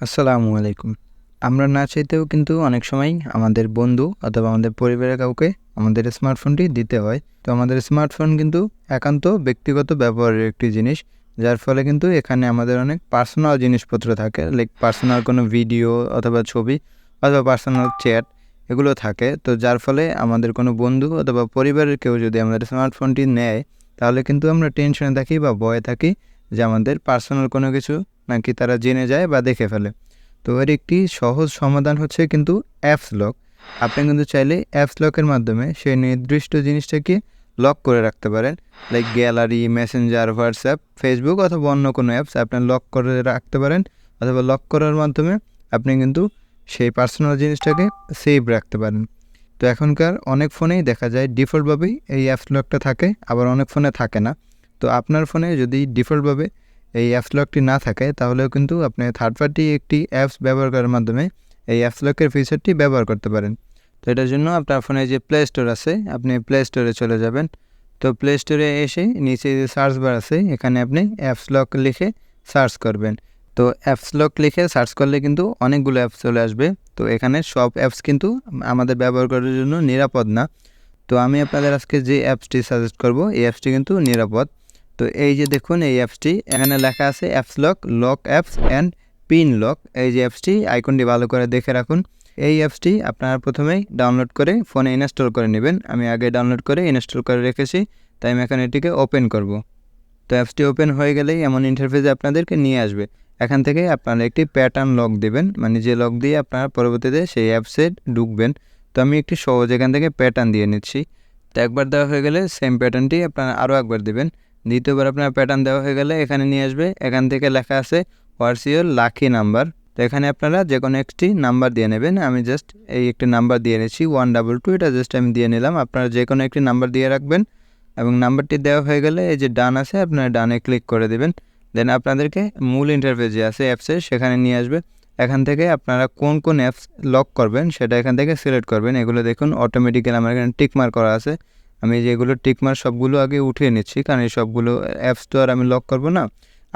আসসালামু আলাইকুম। আমরা না চাইতেও কিন্তু অনেক সময় আমাদের বন্ধু অথবা আমাদের পরিবারের কাউকে আমাদের স্মার্টফোনটি দিতে হয়। তো আমাদের স্মার্টফোন কিন্তু একান্ত ব্যক্তিগত ব্যবহারের একটি জিনিস, যার ফলে কিন্তু এখানে আমাদের অনেক পার্সোনাল জিনিসপত্র থাকে লাইক পার্সোনাল কোনো ভিডিও অথবা ছবি অথবা পার্সোনাল চ্যাট এগুলো থাকে। তো যার ফলে আমাদের কোনো বন্ধু অথবা পরিবারের কেউ যদি আমাদের স্মার্টফোনটি নেয়, তাহলে কিন্তু আমরা টেনশনে থাকি বা ভয়ে থাকি। যে আমাদের পার্সোনাল কোনো কিছু নাকি তারা জেনে যায় বা দেখে ফেলে। তো এর একটি সহজ সমাধান হচ্ছে কিন্তু অ্যাপস লক আপনি কিন্তু চাইলে অ্যাপস লকের মাধ্যমে সেই নির্দিষ্ট জিনিসটাকে লক করে রাখতে পারেন। Like gallery messenger WhatsApp Facebook অথবা অন্য কোনো অ্যাপস আপনি লক করে রাখতে পারেন। অথবা লক করার মাধ্যমে আপনি কিন্তু সেই পার্সোনাল জিনিসটাকে সেভ রাখতে পারেন। তো এখনকার অনেক ফোনেই দেখা যায় ডিফল্টভাবেই এই অ্যাপস লকটা থাকে, আবার অনেক ফোনে থাকে না। তো আপনার ফোনে যদি ডিফল্টভাবে এই অ্যাপস লকটি না থাকে, তাহলেও কিন্তু আপনি থার্ড পার্টি একটি অ্যাপস ব্যবহার করার মাধ্যমে এই অ্যাপস লকের ফিচারটি ব্যবহার করতে পারেন। তো এটার জন্য আপনার ফোনে যে প্লে স্টোর আছে, আপনি প্লে স্টোরে চলে যাবেন। তো প্লে স্টোরে এসে নিচে যে সার্চ বার আছে, এখানে আপনি অ্যাপস লক লিখে সার্চ করবেন। তো অ্যাপস লক লিখে সার্চ করলে কিন্তু অনেকগুলো অ্যাপস চলে আসবে। তো এখানে সব অ্যাপস কিন্তু আমাদের ব্যবহার করার জন্য নিরাপদ না। তো আমি আপনাদের আজকে যে অ্যাপসটি সাজেস্ট করব, এই অ্যাপসটি কিন্তু নিরাপদ। তো এই যে দেখুন, এই অ্যাপসটি এখানে লেখা আছে apps lock lock apps and pin lock এই যে অ্যাপসটি আইকনটি ভালো করে দেখে রাখুন। এই অ্যাপসটি আপনারা প্রথমেই ডাউনলোড করে ফোনে ইনস্টল করে নেবেন। আমি আগে ডাউনলোড করে ইনস্টল করে রেখেছি, তাই আমি এখন এটিকে ওপেন করব। তো অ্যাপসটি ওপেন হয়ে গেলেই এমন ইন্টারফেসে আপনাদেরকে নিয়ে আসবে। এখান থেকে আপনারা একটি প্যাটার্ন লক দেবেন মানে যে লক দিয়ে আপনারা পরবর্তীতে সেই অ্যাপসে ঢুকবেন। তো আমি একটি সহজ এখান থেকে প্যাটার্ন দিয়ে নিচ্ছি। তো একবার দেওয়া হয়ে গেলে সেম প্যাটার্নটি আপনারা আরও একবার দেবেন। দ্বিতীয়বার আপনার প্যাটার্ন দেওয়া হয়ে গেলে এখানে নিয়ে আসবে, এখান থেকে লেখা আছে হোয়াটস ইউর লাকি নাম্বার তো এখানে আপনারা যে কোনো একটি নাম্বার দিয়ে নেবেন, আমি জাস্ট এই একটি নাম্বার দিয়ে নিচ্ছি ওয়ান ডাবল টু এটা জাস্ট আমি দিয়ে নিলাম। আপনারা যে কোনো একটি নাম্বার দিয়ে রাখবেন এবং নাম্বারটি দেওয়া হয়ে গেলে এই যে ডান আছে, আপনারা ডানে ক্লিক করে দেবেন। দেন আপনাদেরকে মূল ইন্টারফেস যে আছে অ্যাপসের সেখানে নিয়ে আসবে। এখান থেকে আপনারা কোন কোন অ্যাপস লক করবেন, সেটা এখান থেকে সিলেক্ট করবেন। এগুলো দেখুন অটোমেটিক্যালি আমার এখানে টিকমার করা আছে। আমি যেগুলো টিকমার সবগুলো আগে উঠিয়ে নিচ্ছি, কারণ এই সবগুলো অ্যাপস তো আর আমি লক করব না।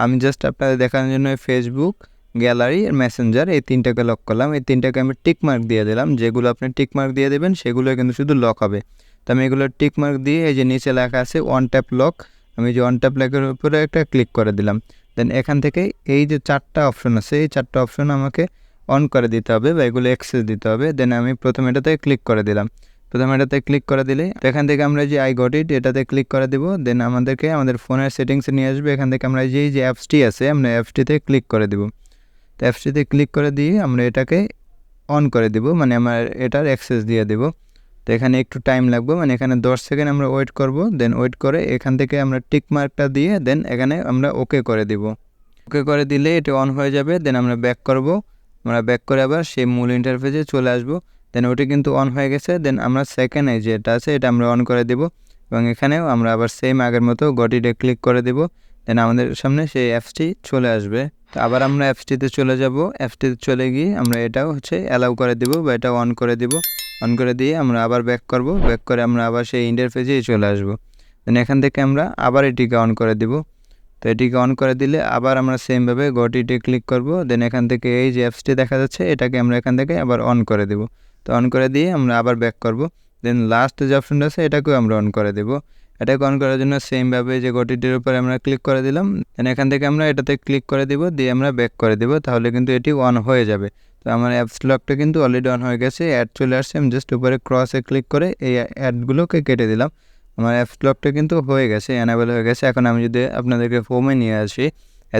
আমি জাস্ট আপনাদের দেখানোর জন্য ফেসবুক গ্যালারি আর মেসেঞ্জার এই তিনটাকে লক করলাম। এই তিনটাকে আমি টিকমার্ক দিয়ে দিলাম। যেগুলো আপনি টিকমার্ক দিয়ে দেবেন সেগুলো কিন্তু শুধু লক হবে। তো আমি এগুলো টিকমার্ক দিয়ে এই যে নিচে লেখা আছে ওয়ান ট্যাপ লক আমি যে ওয়ান ট্যাপ লেখার উপরে একটা ক্লিক করে দিলাম। দেন এখান থেকে এই যে চারটা অপশন আছে, এই চারটা অপশন আমাকে অন করে দিতে হবে বা এগুলো অ্যাক্সেস দিতে হবে। দেন আমি প্রথমে এটাতে ক্লিক করে দিলাম। প্রথমে এটাতে ক্লিক করে দিলে, তো এখান থেকে আমরা যে আই গট ইট এটাতে ক্লিক করে দেবো দেন আমাদেরকে আমাদের ফোনের সেটিংসে নিয়ে আসবে, এখান থেকে আমরা যেই যে অ্যাপসটি আছে, আমরা অ্যাপসটিতে ক্লিক করে দেবো। তো অ্যাপসটিতে ক্লিক করে দিয়ে আমরা এটাকে অন করে দেব মানে আমার এটার অ্যাক্সেস দিয়ে দেবো। তো এখানে একটু টাইম লাগবে মানে এখানে দশ সেকেন্ড আমরা ওয়েট করব দেন ওয়েট করে এখান থেকে আমরা টিক মার্কটা দিয়ে দেন এখানে আমরা ওকে করে দেব। ওকে করে দিলে এটা অন হয়ে যাবে দেন আমরা ব্যাক করব। আমরা ব্যাক করে আবার সেই মূল ইন্টারফেসে চলে আসব। দেন ওটি কিন্তু অন হয়ে গেছে। দেন আমরা সেকেন্ড যেটা আছে, এটা আমরা অন করে দেব। এবং এখানেও আমরা আবার সেম আগের মতো গটিতে ক্লিক করে দেব। দেন আমাদের সামনে সেই অ্যাপসটি চলে আসবে। তো আবার আমরা অ্যাপসটিতে চলে যাব। অ্যাপসটিতে চলে গিয়ে আমরা এটাও হচ্ছে অ্যালাউ করে দেব বা এটা অন করে দেব। অন করে দিয়ে আমরা আবার ব্যাক করব। ব্যাক করে আমরা আবার সেই ইন্টারফেসেই চলে আসব। দেন এখান থেকে আমরা আবার এটিকে অন করে দেব। তো এটিকে অন করে দিলে আবার আমরা সেমভাবে গটিতে ক্লিক করব। দেন এখান থেকে এই যে অ্যাপসটি দেখা যাচ্ছে, এটাকে আমরা এখান থেকে আবার অন করে দেব। তো অন করে দিয়ে আমরা আবার ব্যাক করব। দেন লাস্ট যে অপশনটা আছে, এটাকেও আমরা অন করে দেব। এটাকে অন করার জন্য সেমভাবে যে গটিটির উপরে আমরা ক্লিক করে দিলাম দেন এখান থেকে আমরা এটাতে ক্লিক করে দিব, দিয়ে আমরা ব্যাক করে দেব, তাহলে কিন্তু এটি অন হয়ে যাবে। তো আমার অ্যাপস লকটা কিন্তু অলরেডি অন হয়ে গেছে অ্যাড চলে আসছে, আমি জাস্ট উপরে ক্রসে ক্লিক করে এই অ্যাডগুলোকে কেটে দিলাম। আমার অ্যাপস লকটা কিন্তু হয়ে গেছে অ্যানাবেল হয়ে গেছে। এখন আমি যদি আপনাদেরকে ফোমে নিয়ে আসি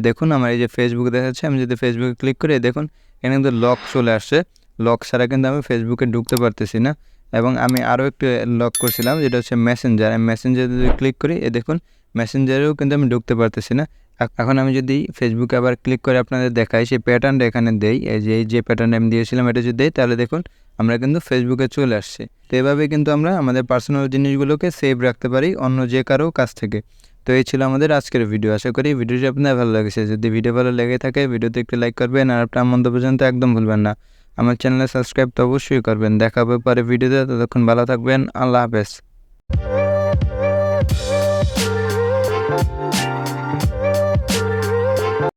দেখুন আমার এই যে ফেসবুক দেখাচ্ছে, আমি যদি ফেসবুকে ক্লিক করি দেখুন, এখানে কিন্তু লক চলে আসছে। লক ছাড়া কিন্তু আমি ফেসবুকে ঢুকতে পারতেছি না। এবং আমি আরও একটু লক করছিলাম, যেটা হচ্ছে মেসেঞ্জার আমি মেসেঞ্জার যদি ক্লিক করি, এ দেখুন মেসেঞ্জারেও কিন্তু আমি ঢুকতে পারতেছি না। এখন আমি যদি ফেসবুকে আবার ক্লিক করে আপনাদের দেখাই, সেই প্যাটার্নটা এখানে দেই, এই যে যে প্যাটার্ন আমি দিয়েছিলাম, এটা যদি দেই, তাহলে দেখুন, আমরা কিন্তু ফেসবুকে চলে আসছি। তো এভাবে কিন্তু আমরা আমাদের পার্সোনাল জিনিসগুলোকে সেভ রাখতে পারি অন্য যে কারও কাছ থেকে। তো এই ছিল আমাদের আজকের ভিডিও আশা করি ভিডিওটি আপনার ভালো লেগেছে। যদি ভিডিও ভালো লেগে থাকে ভিডিওতে একটু লাইক করবেন, আর আপনার মন্তব্য পর্যন্ত একদম ভুলবেন না। আমার চ্যানেলে সাবস্ক্রাইব তো অবশ্যই করবেন। দেখা হবে পরে ভিডিওতে, ততক্ষণ ভালো থাকবেন। আল্লাহ হাফেজ।